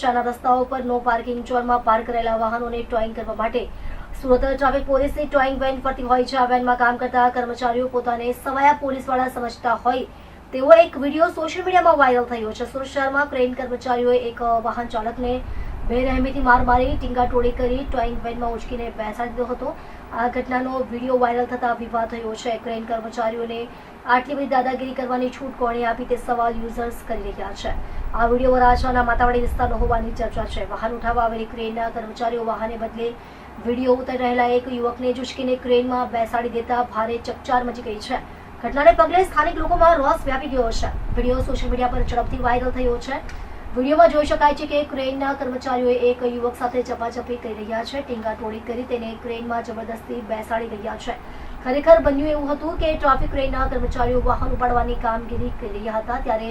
શહેરના રસ્તાઓ પર નો પાર્કિંગ ઝોનમાં પાર્ક કરેલા વાહનોને ટોઈંગ કરવા માટે સુરત ટ્રાફિક પોલીસની ટોઈંગ વેન ફરતી હોય છે. આ વેનમાં કામ કરતા કર્મચારીઓ પોતાને સવાયા પોલીસવાળા સમજતા હોય તેવો એક વીડિયો સોશિયલ મીડિયામાં વાયરલ થયો છે. સુરત શહેરમાં ક્રેન કર્મચારીઓએ એક વાહન ચાલકને બેરહેમીથી માર મારી ટીંગાટોળી કરી ટોઈંગ વેનમાં ઉચકીને બેસાડી દીધો હતો. આ ઘટનાનો વીડિયો વાયરલ થતા વિવાદ થયો છે. ક્રેન કર્મચારીઓને આટલી બધી દાદાગીરી કરવાની છૂટ કોણે આપી તે સવાલ યુઝર્સ કરી રહ્યા છે. આ વીડિયો વરાછાના માતાવાડી વિસ્તારનો હોવાની ચર્ચા છે. વાહન ઉઠાવવા આવેલી ક્રેનના કર્મચારીઓ વાહને બદલે વીડિયો ઉતરી રહેલા એક યુવકને જ ક્રેનમાં બેસાડી દેતા ભારે ચકચાર મચી ગઈ છે. ઘટનાને પગલે સ્થાનિક લોકોમાં રોષ વ્યાપી ગયો છે. વીડિયો સોશિયલ મીડિયા પર ઝડપથી વાયરલ થયો છે. વિડીયોમાં જોઈ શકાય છે કે ક્રેનના કર્મચારીઓએ એક યુવક સાથે ચપાચપી કરી રહ્યા છે. ટીંગાટોળી કરી તેને ક્રેનમાં જબરદસ્તી બેસાડી રહ્યા છે. ખરેખર બન્યું એવું હતું કે ટ્રાફિક ક્રેનના કર્મચારીઓ વાહન ઉપાડવાની કામગીરી કરી રહ્યા હતા. ત્યારે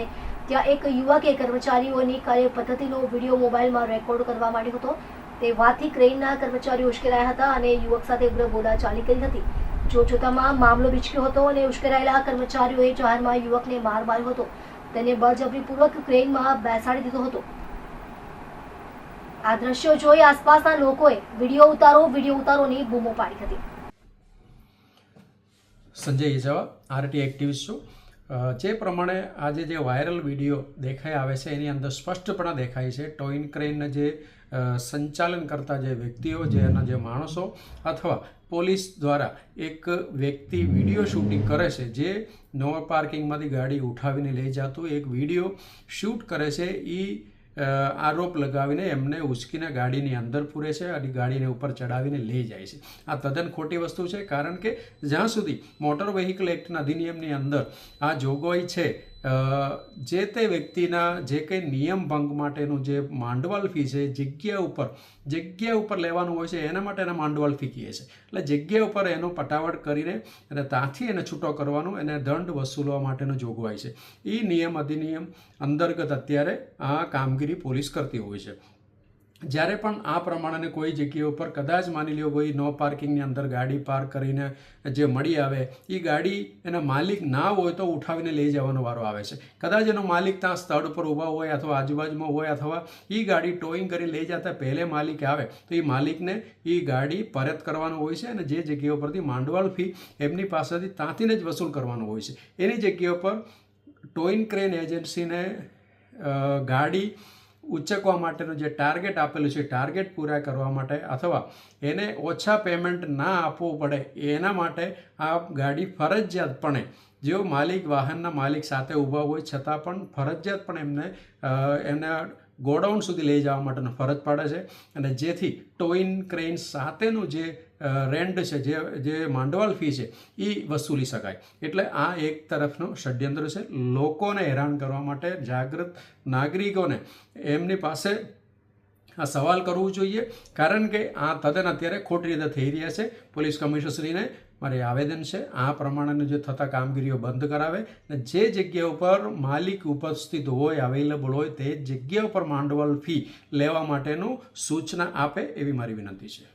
ત્યાં એક યુવકે કર્મચારીઓની કાર્ય પદ્ધતિનો વીડિયો મોબાઈલમાં રેકોર્ડ કરવા માંડ્યો હતો. તે વાતથી ક્રેનના કર્મચારીઓ ઉશ્કેરાયા હતા અને યુવક સાથે ઉગ્ર બોલાચાલી કરી હતી. જો જોતામાં મામલો બીચક્યો હતો અને ઉશ્કેરાયેલા કર્મચારીઓએ જાહેરમાં યુવકને માર માર્યો હતો. તેને બળજબરીપૂર્વક ક્રેનમાં બેસાડી દીધો હતો. આ દ્રશ્યો જોઈ આસપાસના લોકોએ વીડિયો ઉતારો, વીડિયો ઉતારોની બૂમો પાડી હતી. સંજય ઇજાવા આરટી એક્ટિવિસ્ટ છું. જે પ્રમાણે આજે જે વાયરલ વીડિયો દેખાઈ આવે છે, એની અંદર સ્પષ્ટપણે દેખાય છે. ટોઈન ક્રેનના જે સંચાલન કરતા જે વ્યક્તિઓ, જે એના જે માણસો અથવા પોલીસ દ્વારા એક વ્યક્તિ વીડિયો શૂટિંગ કરે છે, જે નો પાર્કિંગમાંથી ગાડી ઉઠાવીને લઈ જતું એક વીડિયો શૂટ કરે છે એ આરોપ લગાવીને એમને ઉચકીને ગાડીની અંદર પૂરે છે અને ગાડીને ઉપર ચડાવીને લઈ જાય છે. આ તદ્દન ખોટી વસ્તુ છે કારણ કે જ્યાં સુધી મોટર વ્હીકલ એક્ટના અધિનિયમની અંદર આ જોગવાઈ છે જે તે વ્યક્તિના જે કંઈ નિયમ ભંગ માટેનું જે માંડવાલ ફી છે, જગ્યા ઉપર જગ્યા ઉપર લેવાનું હોય છે, એના માટે એને માંડવાલ ફી કહે છે. એટલે જગ્યા ઉપર એનો પટાવટ કરીને અને ત્યાંથી એને છૂટો કરવાનું, એને દંડ વસૂલવા માટેનો જોગવાઈ છે. એ નિયમ અધિનિયમ અંતર્ગત અત્યારે આ કામગીરી પોલીસ કરતી હોય છે. જ્યારે પણ આ પ્રમાણેની કોઈ જગ્યા ઉપર કદાચ માની લ્યો કોઈ નો પાર્કિંગની અંદર ગાડી પાર્ક કરીને જે મળી આવે એ ગાડી એના માલિક ના હોય તો ઉઠાવીને લઈ જવાનો વારો આવે છે. કદાચ એનો માલિક ત્યાં સ્થળ ઉપર ઊભા હોય અથવા આજુબાજુમાં હોય અથવા એ ગાડી ટોઈંગ કરી લઈ જતા પહેલે માલિક આવે, તો એ માલિકને એ ગાડી પરત કરવાનો હોય છે અને જે જગ્યા ઉપરથી માંડવાળ ફી એમની પાસેથી ત્યાંથી જ વસૂલ કરવાનું હોય છે. એની જગ્યા ઉપર ટોઈન ક્રેન એજન્સીને ગાડી ઉચકવા માટેનું જે ટાર્ગેટ આપેલું છે ટાર્ગેટ પૂરા કરવા માટે અથવા એને ઓછા પેમેન્ટ ના આપવું પડે, એના માટે આ ગાડી ફરજિયાતપણે જેઓ માલિક વાહનના માલિક સાથે ઊભા હોય, છતાં પણ ફરજિયાતપણે એમને એમના ગોડાઉન સુધી લઈ જવા માટેનો ફરજ પડે છે. અને જેથી ટોઈન ક્રેન સાથેનું જે રેન્ટ છે, જે જે માંડવાલ ફી છે એ વસૂલી શકાય. એટલે આ એક તરફનું ષડયંત્ર છે. લોકોને હેરાન કરવા માટે જાગૃત નાગરિકોને એમની પાસે આ સવાલ કરવું જોઈએ. કારણ કે આ તદ્દન અત્યારે ખોટી રીતે થઈ રહ્યા છે. પોલીસ કમિશનરશ્રીને મારે આવેદન છે, આ પ્રમાણેનું જે થતા કામગીરીઓ બંધ કરાવે અને જે જગ્યા ઉપર માલિક ઉપસ્થિત હોય અવેલેબલ હોય, તે જગ્યા ઉપર માંડવલ ફી લેવા માટેનું સૂચના આપે એવી મારી વિનંતી છે.